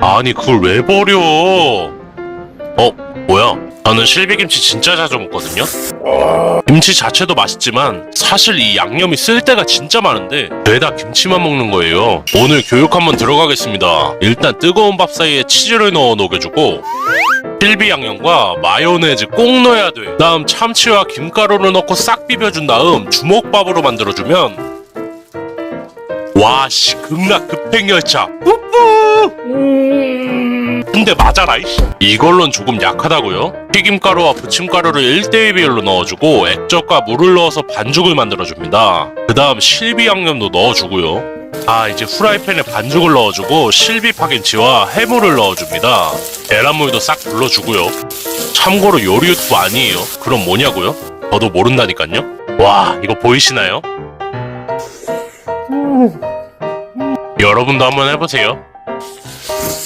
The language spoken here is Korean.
아니 그걸 왜 버려? 어 뭐야? 저는 실비김치 진짜 자주 먹거든요. 김치 자체도 맛있지만 사실 이 양념이 쓸 때가 진짜 많은데 죄다 김치만 먹는 거예요. 오늘 교육 한번 들어가겠습니다. 일단 뜨거운 밥 사이에 치즈를 넣어 녹여주고 실비 양념과 마요네즈 꼭 넣어야 돼. 다음 참치와 김가루를 넣고 싹 비벼준 다음 주먹밥으로 만들어주면 와씨 극락 급행열차 뿌뿌 근데 맞아라 이씨. 이걸로는 조금 약하다고요? 튀김가루와 부침가루를 1대1 비율로 넣어주고 액젓과 물을 넣어서 반죽을 만들어줍니다. 그 다음 실비 양념도 넣어주고요. 아 이제 후라이팬에 반죽을 넣어주고 실비 파김치와 해물을 넣어줍니다. 계란물도 싹 불러주고요. 참고로 요리 유튜브 아니에요. 그럼 뭐냐고요? 저도 모른다니깐요? 와 이거 보이시나요? 여러분도 한번 해보세요